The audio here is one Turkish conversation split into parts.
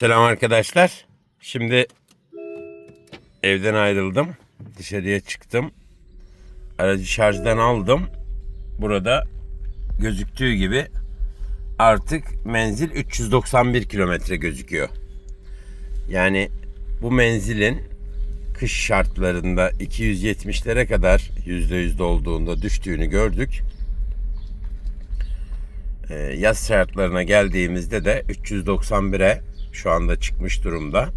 Selam arkadaşlar. Şimdi evden ayrıldım. Dışarıya çıktım. Aracı şarjdan aldım. Burada gözüktüğü gibi artık menzil 391 kilometre gözüküyor. Yani bu menzilin kış şartlarında 270'lere kadar %100 olduğunda düştüğünü gördük. Ee, yaz şartlarına geldiğimizde de 391'e şu anda çıkmış durumda.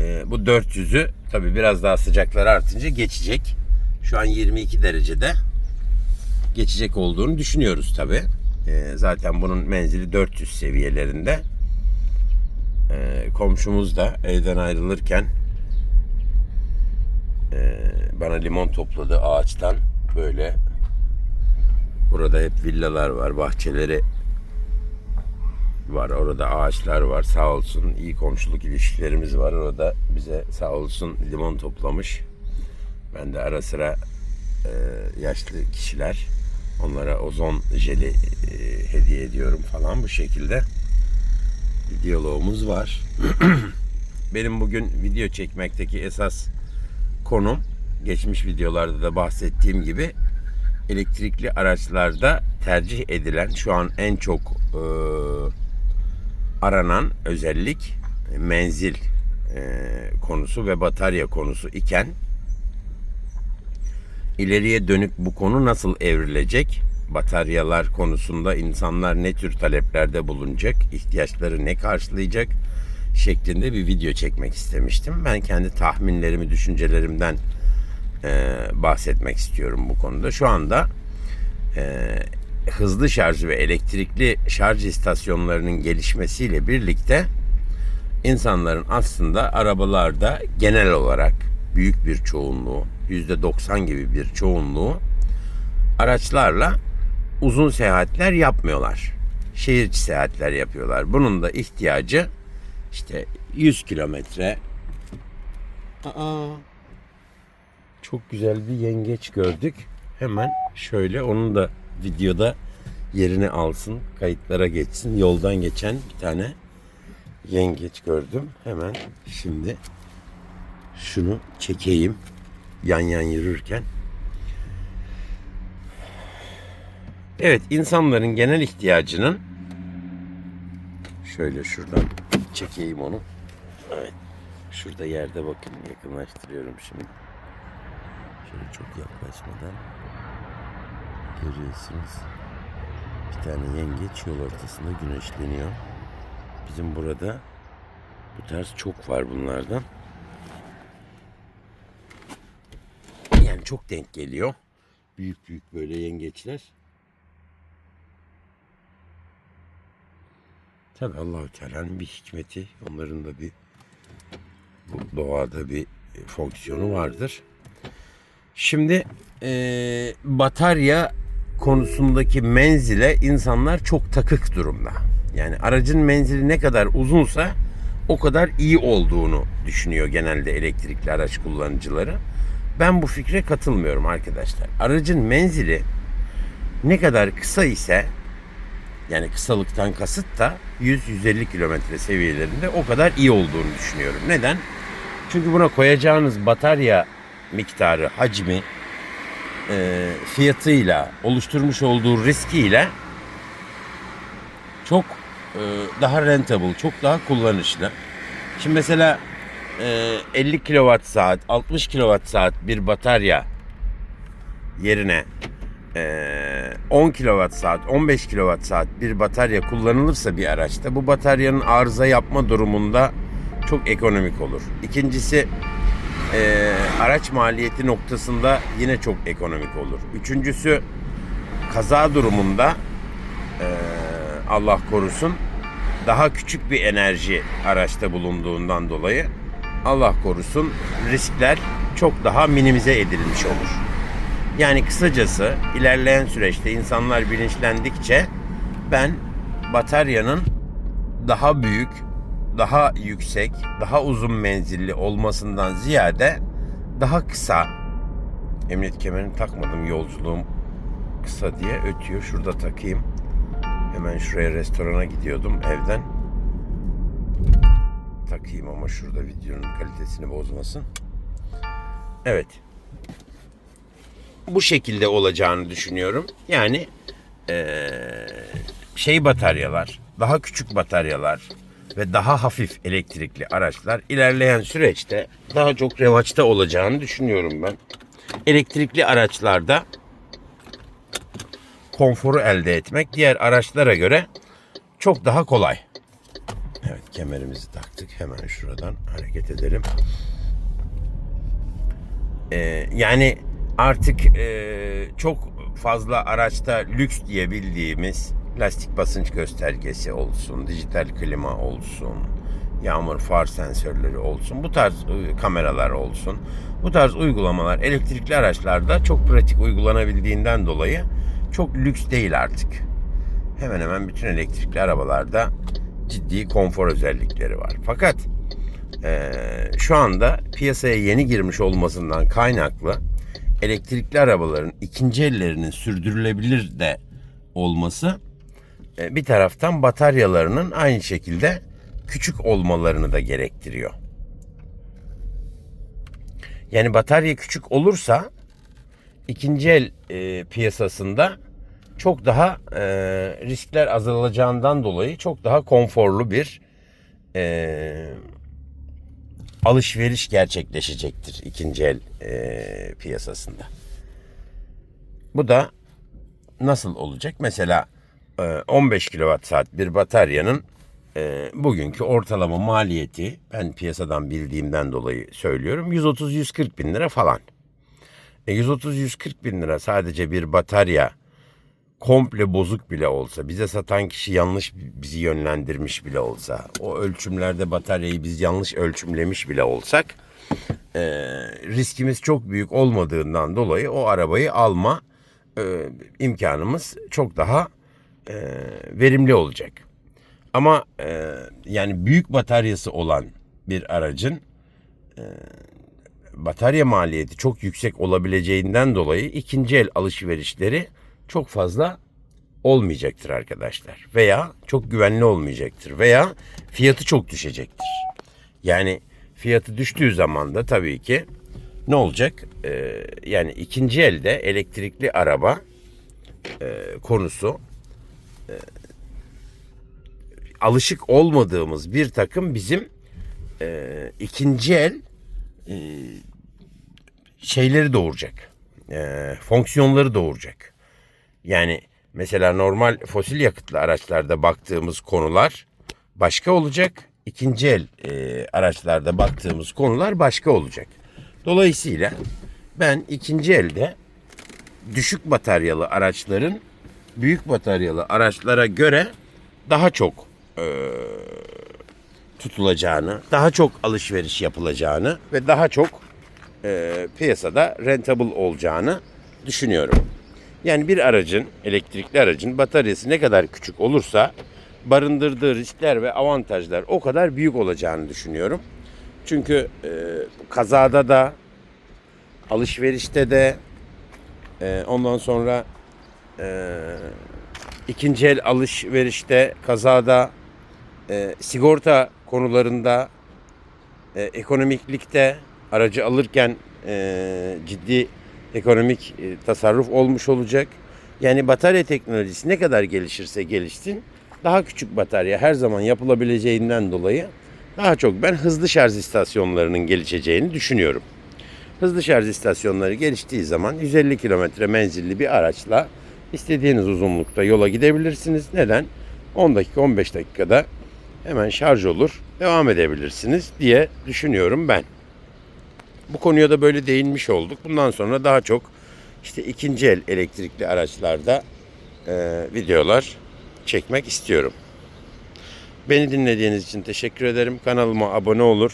Ee, bu 400'ü tabi biraz daha sıcaklar artınca geçecek. Şu an 22 derecede geçecek olduğunu düşünüyoruz tabi. zaten bunun menzili 400 seviyelerinde. Ee, komşumuz da evden ayrılırken e, bana limon topladı ağaçtan böyle Burada hep villalar var, bahçeleri var. Orada ağaçlar var. Sağ olsun iyi komşuluk ilişkilerimiz var. Orada bize sağ olsun limon toplamış. Ben de ara sıra e, yaşlı kişiler onlara ozon jeli e, hediye ediyorum falan bu şekilde. Bir diyalogumuz var. Benim bugün video çekmekteki esas konum geçmiş videolarda da bahsettiğim gibi elektrikli araçlarda tercih edilen şu an en çok e, aranan özellik e, menzil e, konusu ve batarya konusu iken ileriye dönük bu konu nasıl evrilecek? Bataryalar konusunda insanlar ne tür taleplerde bulunacak? ihtiyaçları ne karşılayacak? şeklinde bir video çekmek istemiştim. Ben kendi tahminlerimi, düşüncelerimden e, bahsetmek istiyorum bu konuda. Şu anda e, hızlı şarj ve elektrikli şarj istasyonlarının gelişmesiyle birlikte insanların aslında arabalarda genel olarak büyük bir çoğunluğu, %90 gibi bir çoğunluğu araçlarla uzun seyahatler yapmıyorlar. Şehir içi seyahatler yapıyorlar. Bunun da ihtiyacı işte 100 kilometre. Aa, çok güzel bir yengeç gördük. Hemen şöyle onun da videoda yerini alsın, kayıtlara geçsin. Yoldan geçen bir tane yengeç gördüm. Hemen şimdi şunu çekeyim yan yan yürürken. Evet, insanların genel ihtiyacının şöyle şuradan çekeyim onu. Evet. Şurada yerde bakın yakınlaştırıyorum şimdi. Şöyle çok yaklaşmadan görüyorsunuz. Bir tane yengeç yol ortasında güneşleniyor. Bizim burada bu tarz çok var bunlardan. Yani çok denk geliyor. Büyük büyük böyle yengeçler. Tabi Allahü Teala'nın bir hikmeti, onların da bir bu doğada bir fonksiyonu vardır. Şimdi e, batarya konusundaki menzile insanlar çok takık durumda. Yani aracın menzili ne kadar uzunsa o kadar iyi olduğunu düşünüyor genelde elektrikli araç kullanıcıları. Ben bu fikre katılmıyorum arkadaşlar. Aracın menzili ne kadar kısa ise yani kısalıktan kasıt da 100-150 kilometre seviyelerinde o kadar iyi olduğunu düşünüyorum. Neden? Çünkü buna koyacağınız batarya miktarı, hacmi, e, fiyatıyla, oluşturmuş olduğu riskiyle çok e, daha rentable, çok daha kullanışlı. Şimdi mesela e, 50 kilowatt saat, 60 kilowatt saat bir batarya yerine e, 10 kilowatt saat, 15 kilowatt saat bir batarya kullanılırsa bir araçta bu bataryanın arıza yapma durumunda çok ekonomik olur. İkincisi e, araç maliyeti noktasında yine çok ekonomik olur. Üçüncüsü kaza durumunda e, Allah korusun daha küçük bir enerji araçta bulunduğundan dolayı Allah korusun riskler çok daha minimize edilmiş olur. Yani kısacası ilerleyen süreçte insanlar bilinçlendikçe ben bataryanın daha büyük daha yüksek, daha uzun menzilli olmasından ziyade daha kısa emniyet kemerini takmadım yolculuğum kısa diye ötüyor. Şurada takayım. Hemen şuraya restorana gidiyordum evden. takayım ama şurada videonun kalitesini bozmasın. Evet. Bu şekilde olacağını düşünüyorum. Yani eee, şey bataryalar, daha küçük bataryalar ve daha hafif elektrikli araçlar ilerleyen süreçte daha çok revaçta olacağını düşünüyorum ben. Elektrikli araçlarda konforu elde etmek diğer araçlara göre çok daha kolay. Evet kemerimizi taktık. Hemen şuradan hareket edelim. Ee, yani artık e, çok fazla araçta lüks diye bildiğimiz lastik basınç göstergesi olsun, dijital klima olsun, yağmur far sensörleri olsun, bu tarz e, kameralar olsun. Bu tarz uygulamalar elektrikli araçlarda çok pratik uygulanabildiğinden dolayı çok lüks değil artık. Hemen hemen bütün elektrikli arabalarda ciddi konfor özellikleri var. Fakat eee, şu anda piyasaya yeni girmiş olmasından kaynaklı elektrikli arabaların ikinci ellerinin sürdürülebilir de olması e, bir taraftan bataryalarının aynı şekilde küçük olmalarını da gerektiriyor. Yani batarya küçük olursa ikinci el e, piyasasında çok daha e, riskler azalacağından dolayı çok daha konforlu bir e, alışveriş gerçekleşecektir ikinci el e, piyasasında. Bu da nasıl olacak? Mesela e, 15 kilowatt saat bir bataryanın e, bugünkü ortalama maliyeti ben piyasadan bildiğimden dolayı söylüyorum 130-140 bin lira falan. E, 130-140 bin lira sadece bir batarya komple bozuk bile olsa, bize satan kişi yanlış bizi yönlendirmiş bile olsa, o ölçümlerde bataryayı biz yanlış ölçümlemiş bile olsak, e, riskimiz çok büyük olmadığından dolayı o arabayı alma e, imkanımız çok daha e, verimli olacak. Ama e, yani büyük bataryası olan bir aracın e, batarya maliyeti çok yüksek olabileceğinden dolayı ikinci el alışverişleri çok fazla olmayacaktır arkadaşlar. Veya çok güvenli olmayacaktır. Veya fiyatı çok düşecektir. Yani fiyatı düştüğü zaman da tabii ki ne olacak? Ee, yani ikinci elde elektrikli araba e, konusu e, alışık olmadığımız bir takım bizim e, ikinci el e, şeyleri doğuracak. E, fonksiyonları doğuracak. Yani mesela normal fosil yakıtlı araçlarda baktığımız konular başka olacak. İkinci el e, araçlarda baktığımız konular başka olacak. Dolayısıyla ben ikinci elde düşük bataryalı araçların büyük bataryalı araçlara göre daha çok e, tutulacağını, daha çok alışveriş yapılacağını ve daha çok e, piyasada rentable olacağını düşünüyorum. Yani bir aracın, elektrikli aracın bataryası ne kadar küçük olursa barındırdığı riskler ve avantajlar o kadar büyük olacağını düşünüyorum. Çünkü e, kazada da, alışverişte de, e, ondan sonra e, ikinci el alışverişte, kazada, e, sigorta konularında, e, ekonomiklikte aracı alırken e, ciddi ekonomik e, tasarruf olmuş olacak. Yani batarya teknolojisi ne kadar gelişirse gelişsin daha küçük batarya her zaman yapılabileceğinden dolayı daha çok ben hızlı şarj istasyonlarının gelişeceğini düşünüyorum. Hızlı şarj istasyonları geliştiği zaman 150 kilometre menzilli bir araçla istediğiniz uzunlukta yola gidebilirsiniz. Neden? 10 dakika 15 dakikada hemen şarj olur devam edebilirsiniz diye düşünüyorum ben. Bu konuya da böyle değinmiş olduk. Bundan sonra daha çok işte ikinci el elektrikli araçlarda e, videolar çekmek istiyorum. Beni dinlediğiniz için teşekkür ederim. Kanalıma abone olur,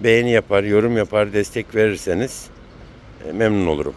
beğeni yapar, yorum yapar, destek verirseniz e, memnun olurum.